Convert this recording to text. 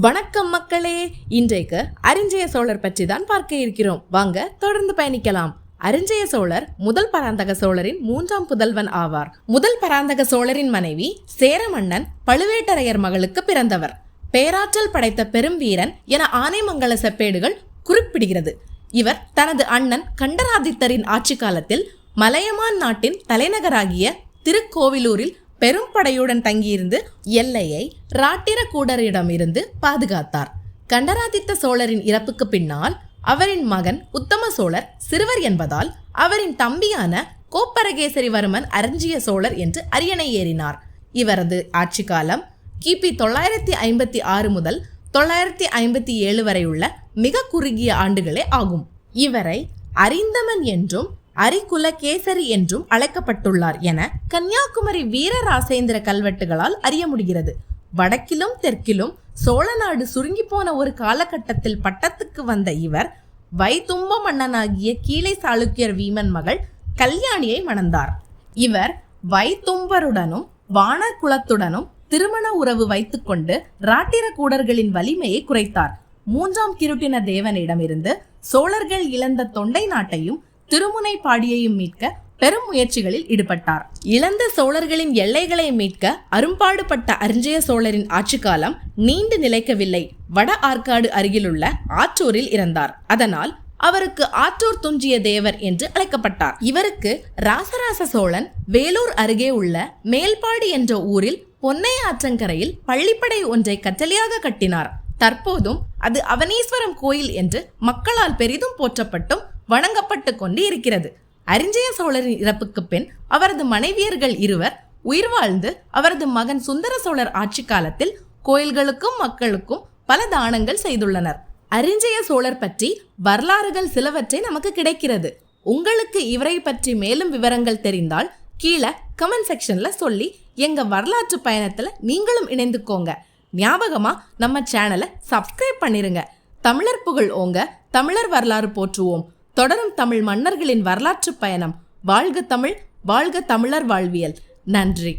வணக்கம் மக்களே. இன்றைக்கு அரிஞ்சய சோழர் பற்றி தான் பார்க்க இருக்கிறோம். வாங்க தொடர்ந்து பயணிக்கலாம். அரிஞ்சய சோழர் முதல் பராந்தக சோழரின் மூன்றாம் புதல்வன் ஆவார். முதல் பராந்தக சோழரின் மனைவி சேரமன்னன் பழுவேட்டரையர் மகளுக்கு பிறந்தவர். பேராற்றல் படைத்த பெரும் வீரன் என ஆனைமங்கல செப்பேடுகள் குறிப்பிடுகிறது. இவர் தனது அண்ணன் கண்டராதித்தரின் ஆட்சி காலத்தில் மலையமான் நாட்டின் தலைநகராகிய திருக்கோவிலூரில் பெரும் படையுடன் தங்கியிருந்து எல்லையை ராட்டிரகூடரிடமிருந்து பாதுகாத்தார். கண்டராதித்த சோழரின் இறப்புக்கு பின்னால் அவரின் மகன் உத்தம சோழர் சிறுவர் என்பதால் அவரின் தம்பியான கோப்பரகேசரிவர்மன் அரஞ்சிய சோழர் என்று அரியணை ஏறினார். இவரது ஆட்சி காலம் கிபி தொள்ளாயிரத்தி ஐம்பத்தி ஆறு முதல் தொள்ளாயிரத்தி ஐம்பத்தி ஏழு வரை உள்ள மிக குறுகிய ஆண்டுகளே ஆகும். இவரை அறிந்தமன் என்றும் அரிகுல கேசரி என்றும் அழைக்கப்பட்டுள்ளார் என கன்னியாகுமரி வீரராசேந்திர கல்வெட்டுகளால் அறிய முடிகிறது. வடக்கிலும் தெற்கிலும் சோழ நாடு சுருங்கி போன ஒரு காலகட்டத்தில் பட்டத்துக்கு வந்த இவர் வைதும்ப மன்னனாகிய கீழே சாளுக்கியர் வீமன் மகள் கல்யாணியை மணந்தார். இவர் வைத்தும்பருடனும் வானர் குலத்துடனும் திருமண உறவு வைத்துக்கொண்டு ராட்டிர கூடர்களின் வலிமையை குறைத்தார். மூன்றாம் கிருட்டின தேவனிடமிருந்து சோழர்கள் இழந்த தொண்டை நாட்டையும் திருமுனை பாடியையும் மீட்க பெரும் முயற்சிகளில் ஈடுபட்டார். இழந்த சோழர்களின் எல்லைகளை மீட்க அரும்பாடுபட்ட அரிஞ்சய சோழரின் ஆட்சி காலம் நீண்டு நிலைக்கவில்லை. வட ஆற்காடு அருகிலுள்ள ஆற்றூரில் இறந்தார். அதனால் அவருக்கு ஆற்றூர் துஞ்சிய தேவர் என்று அழைக்கப்பட்டார். இவருக்கு ராசராச சோழன் வேலூர் அருகே உள்ள மேல்பாடு என்ற ஊரில் பொன்னை ஆற்றங்கரையில் பள்ளிப்படை ஒன்றை கட்டளையாக கட்டினார். தற்போதும் அது அவனீஸ்வரம் கோயில் என்று மக்களால் பெரிதும் போற்றப்பட்டும் வணங்கப்பட்டு கொண்டு இருக்கிறது அரிஞ்சய சோழரின் இறப்புக்கு பின் அவரது மனைவியர்கள் இருவர் உயிர் வாழ்ந்து அவரது மகன் சுந்தர சோழர் ஆட்சி காலத்தில் கோயில்களுக்கும் மக்களுக்கும் பல தானங்கள் செய்துள்ளனர். அரிஞ்சய சோழர் பற்றி வரலாறுகள் சிலவற்றை நமக்கு கிடைக்கிறது. உங்களுக்கு இவரை பற்றி மேலும் விவரங்கள் தெரிந்தால் கீழே கமெண்ட் செக்ஷன்ல சொல்லி எங்க வரலாற்று பயணத்துல நீங்களும் இணைந்துக்கோங்க. ஞாபகமா நம்ம சேனலை சப்ஸ்கிரைப் பண்ணிருங்க. தமிழர் புகழ் ஓங்க தமிழர் வரலாறு போற்றுவோம். தொடரும் தமிழ் மன்னர்களின் வரலாற்று பயணம். வாழ்க தமிழ் வாழ்க தமிழர் வாழ்வியல். நன்றி.